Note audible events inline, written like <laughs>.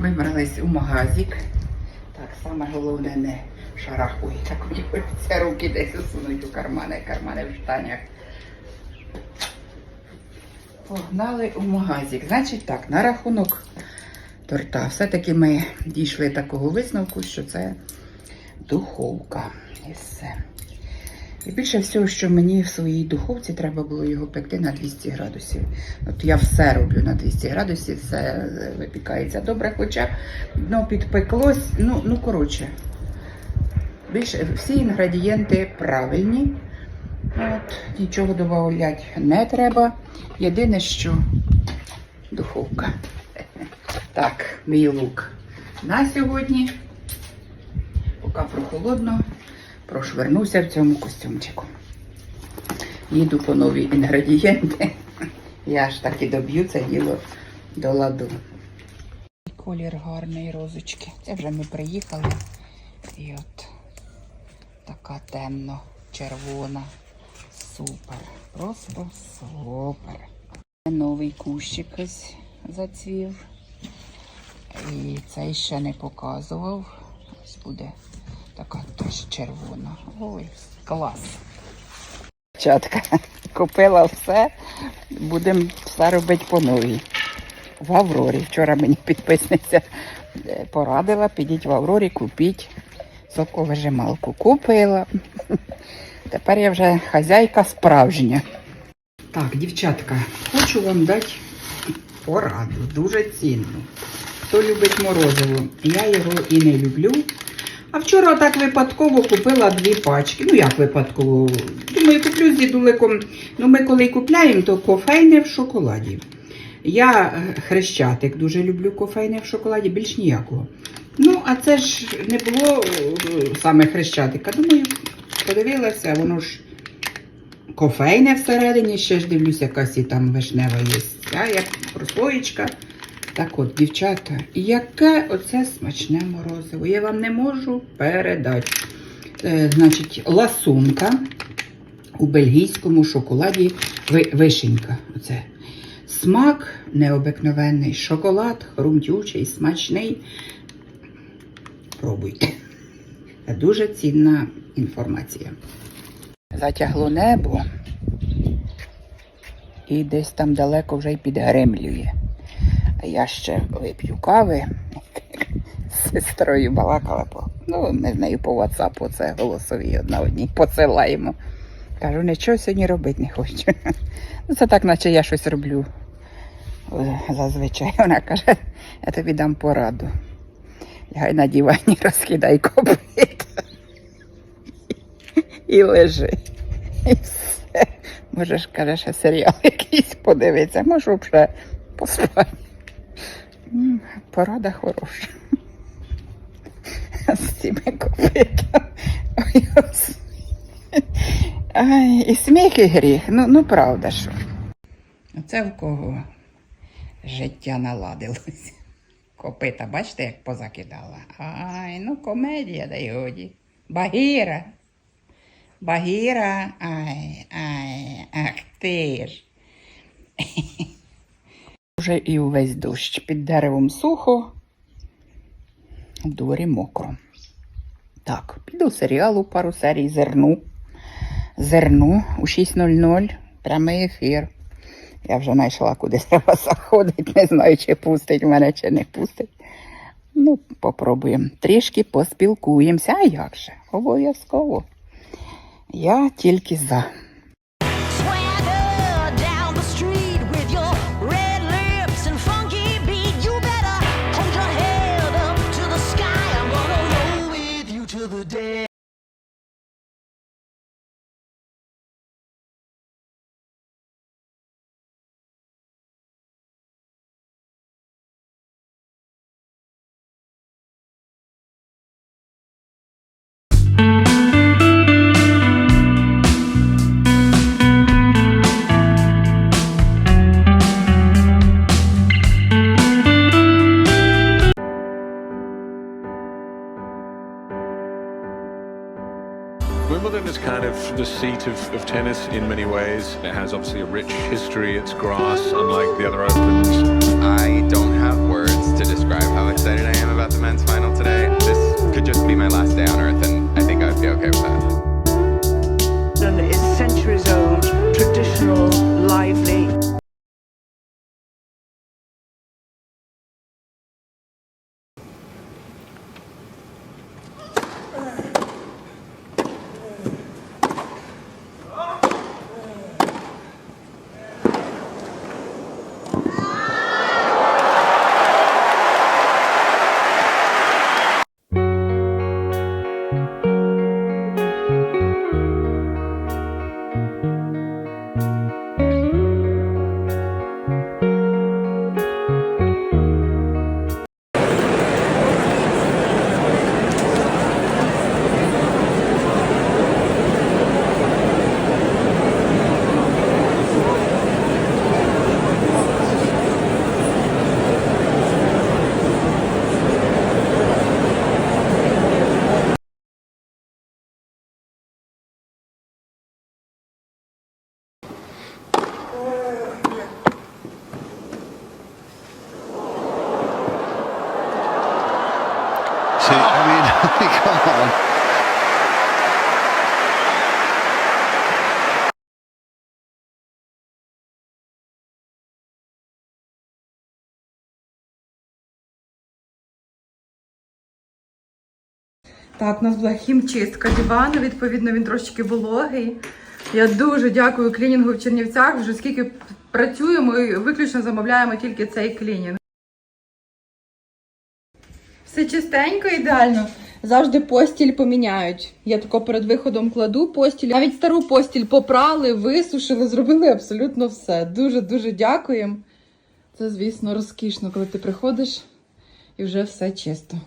Вибрались у магазик. Так, саме головне не шарахуй. Так хочеться руки десь усунуть у кармани, кармани в штанях. Погнали у магазик. Значить так, на рахунок торта. Все-таки ми дійшли такого висновку, що це духовка. І все. І більше всього, що мені в своїй духовці треба було його пекти на 200 градусів. От я все роблю на 200 градусів, все е, випікається добре, хоча дно підпеклось. Ну, ну коротше, більше всі інгредієнти правильні. От, нічого додавати не треба. Єдине, що духовка. <laughs> Так, мій лук на сьогодні. Поки прохолодно, прошвернуся в цьому костюмчику. Їду по нові інгредієнти. Я ж таки доб'ю це діло до ладу. Колір гарний розочки. Це вже ми приїхали. І от така темно-червона. Супер. Просто супер. Новий кущик ось зацвів. І цей ще не показував. Ось буде така теж червона. Ой, клас. Чатка, <laughs> купила все. Будемо все робити по новій. В Аврорі. Вчора мені підписниця е, порадила, підіть в Аврорі, купіть соковижималку. Купила. <laughs> Тепер я вже хазяйка справжня. Так, дівчатка, хочу вам дати пораду, дуже цінну. Хто любить морозиво, я його і не люблю. А вчора так випадково купила дві пачки. Ну як випадково? Думаю, куплю з дідуликом. Ну ми коли купляємо, то кофейне в шоколаді. Я е, хрещатик дуже люблю кофейне в шоколаді, більш ніякого. Ну, а це ж не було е, саме хрещатика. Думаю, подивилася, воно ж кофейне всередині, ще ж дивлюся, якась і там вишнева є. А як прослоєчка. Так от, дівчата, яке оце смачне морозиво. Я вам не можу передати. Е, значить, ласунка у бельгійському шоколаді вишенька. Оце. Смак необикновенний, шоколад хрумтючий, смачний. Пробуйте. Це дуже цінна інформація. Затягло небо і десь там далеко вже й підгремлює. Я ще вип'ю кави. З сестрою балакала. Ну, ми з нею по WhatsApp, це голосові одна одній посилаємо. Кажу, нічого сьогодні робити не хочу. Ну, це так, наче я щось роблю е, зазвичай. Вона каже, я тобі дам пораду. Лягай на дивані, розкидай копит. І лежи. І все. Можеш, каже, ще серіал якийсь подивитися, можу вже поспати. Порада хороша. З цими копитами. Ой, Ай, і сміх, і гріх. Ну, ну правда що. Оце в кого життя наладилось. Копита, бачите, як позакидала. Ай, ну комедія, да й годі. Багіра. Багіра. Ай, ай, ах ти ж. Вже і увесь дощ. Під деревом сухо, в дворі мокро. Так, піду серіалу пару серій зерну. Зерну у 6.00. Прямий ефір. Я вже знайшла, куди треба заходити. Не знаю, чи пустить мене, чи не пустить. Ну, попробуємо. Трішки поспілкуємося. А як же? Обов'язково. Я тільки за. Day. Wimbledon is kind of the seat of, of tennis in many ways. It has obviously a rich history. It's grass, unlike the other Opens. I don't have words to describe how excited I am about the men's final today. This could just be my last day on earth, and Так, у нас була хімчистка дивану, відповідно, він трошечки вологий. Я дуже дякую клінінгу в Чернівцях. Вже скільки працюємо і виключно замовляємо тільки цей клінінг. Все чистенько, ідеально. Завжди постіль поміняють. Я тако перед виходом кладу постіль. Навіть стару постіль попрали, висушили, зробили абсолютно все. Дуже-дуже дякуємо. Це, звісно, розкішно, коли ти приходиш і вже все чисто.